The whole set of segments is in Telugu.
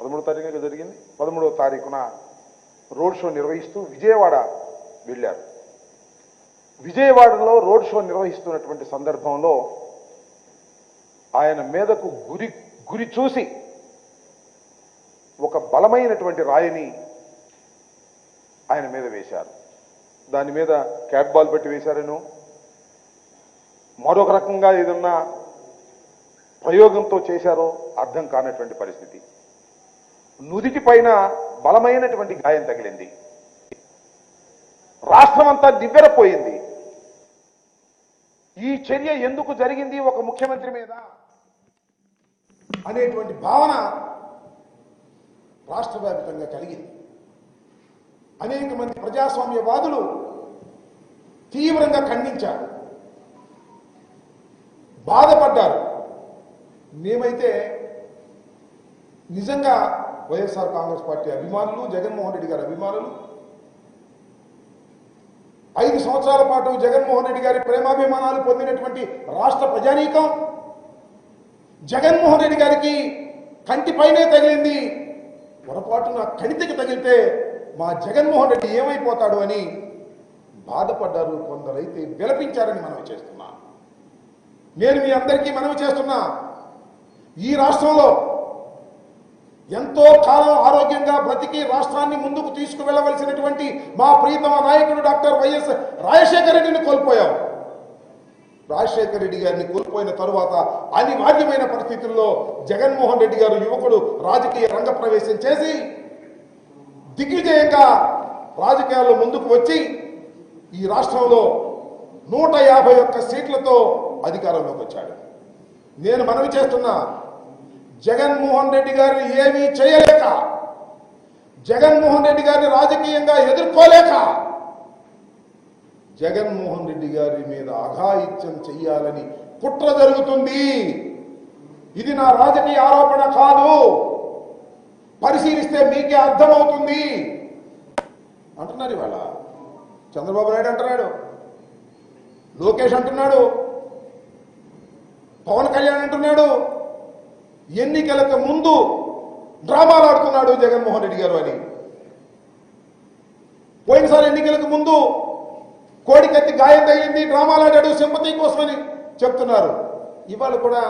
పదమూడో తారీఖు జరిగింది. పదమూడవ తారీఖున రోడ్ షో నిర్వహిస్తూ విజయవాడ వెళ్ళారు. విజయవాడలో రోడ్ షో నిర్వహిస్తున్నటువంటి సందర్భంలో ఆయన మీదకు గురి గురి చూసి ఒక బలమైనటువంటి రాయిని ఆయన మీద వేశారు. దాని మీద క్యాట్ బాల్ పెట్టి వేశారను మరొక రకంగా ఏదన్నా ప్రయోగంతో చేశారో అర్థం కానటువంటి పరిస్థితి. నుదిటి పైన బలమైనటువంటి గాయం తగిలింది. రాష్ట్రం అంతా దివ్వెరపోయింది ఈ చర్య ఎందుకు జరిగింది ఒక ముఖ్యమంత్రి మీద అనేటువంటి భావన రాష్ట్ర వ్యాప్తంగా కలిగింది. అనేక మంది ప్రజాస్వామ్యవాదులు తీవ్రంగా ఖండించారు. బాధపడ్డారు. మేమైతే నిజంగా వైఎస్ఆర్ కాంగ్రెస్ పార్టీ అభిమానులు జగన్మోహన్ రెడ్డి గారి అభిమానులు. ఐదు సంవత్సరాల పాటు జగన్మోహన్ రెడ్డి గారి ప్రేమాభిమానాలు పొందినటువంటి రాష్ట్ర ప్రజానీకం జగన్మోహన్ రెడ్డి గారికి కంటిపైనే తగిలింది. పొరపాటున కణితికి తగిలితే మా జగన్మోహన్ రెడ్డి ఏమైపోతాడు అని బాధపడ్డారు కొందరైతే విలపించారని మనవి చేస్తున్నా. నేను మీ అందరికీ మనవి చేస్తున్నా. ఈ రాష్ట్రంలో ఎంతో కాలం ఆరోగ్యంగా బ్రతికి రాష్ట్రాన్ని ముందుకు తీసుకువెళ్ళవలసినటువంటి మా ప్రీతమ నాయకుడు డాక్టర్ వైఎస్ రాజశేఖర రెడ్డిని కోల్పోయాం. రాజశేఖర రెడ్డి గారిని కోల్పోయిన తరువాత అనివార్యమైన పరిస్థితుల్లో జగన్మోహన్ రెడ్డి గారు యువకుడు రాజకీయ రంగ ప్రవేశం చేసి దిగ్విజయంగా రాజకీయాల్లో ముందుకు వచ్చి ఈ రాష్ట్రంలో నూట యాభై ఒక్క సీట్లతో అధికారంలోకి వచ్చాడు. నేను మనవి చేస్తున్నా జగన్మోహన్ రెడ్డి గారిని ఏమీ చేయలేక జగన్మోహన్ రెడ్డి గారిని రాజకీయంగా ఎదుర్కోలేక జగన్మోహన్ రెడ్డి గారి మీద అఘాయిత్యం చెయ్యాలని కుట్ర జరుగుతుంది. ఇది నా రాజకీయ ఆరోపణ కాదు. పరిశీలిస్తే మీకే అర్థమవుతుంది. అంటున్నారు ఇవాళ. చంద్రబాబు నాయుడు అంటున్నాడు. లోకేష్ అంటున్నాడు. పవన్ కళ్యాణ్ అంటున్నాడు. ఎన్నికలకు ముందు డ్రామాలు ఆడుతున్నాడు జగన్మోహన్ రెడ్డి గారు అని. పోయినసారి ఎన్నికలకు ముందు కోడికత్తి గాయం తగిలింది డ్రామాలు ఆడాడు సింపతి కోసమని చెప్తున్నారు. ఇవాళ కూడా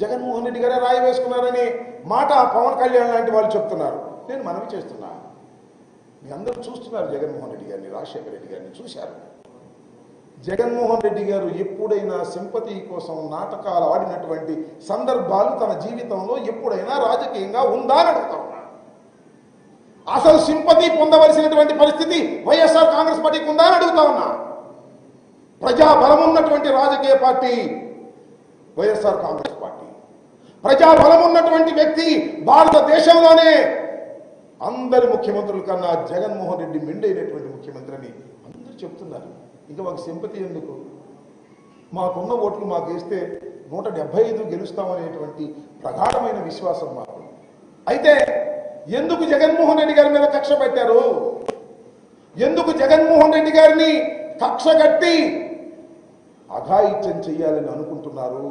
జగన్మోహన్ రెడ్డి గారే రాయి వేసుకున్నారని మాట పవన్ కళ్యాణ్ లాంటి వాళ్ళు చెప్తున్నారు. నేను మనవి చేస్తున్నా. మీ అందరూ చూస్తున్నారు జగన్మోహన్ రెడ్డి గారిని రాజశేఖర రెడ్డి గారిని చూశారు. జగన్మోహన్ రెడ్డి గారు ఎప్పుడైనా సింపతి కోసం నాటకాలు ఆడినటువంటి సందర్భాలు తన జీవితంలో ఎప్పుడైనా రాజకీయంగా ఉందా అని అడుగుతా అసలు సింపతి పొందవలసినటువంటి పరిస్థితి వైఎస్ఆర్ కాంగ్రెస్ పార్టీకి ఉందా అని అడుగుతా ఉన్నా. ప్రజా బలం ఉన్నటువంటి రాజకీయ పార్టీ వైఎస్ఆర్ కాంగ్రెస్ పార్టీ. ప్రజా బలం ఉన్నటువంటి వ్యక్తి భారతదేశంలోనే. అందరి ముఖ్యమంత్రుల కన్నా జగన్మోహన్ రెడ్డి మెండైనటువంటి ముఖ్యమంత్రి అని అందరూ చెప్తున్నారు. ఇంకా మాకు సింపతి ఎందుకు? మాకున్న ఓట్లు మాకు వేస్తే నూట డెబ్బై ఐదు గెలుస్తామనేటువంటి ప్రగాఢమైన విశ్వాసం మాకు. అయితే ఎందుకు జగన్మోహన్ రెడ్డి గారి మీద కక్ష పెట్టారు? ఎందుకు జగన్మోహన్ రెడ్డి గారిని కక్ష కట్టి అఘాయిత్యం చెయ్యాలని అనుకుంటున్నారు?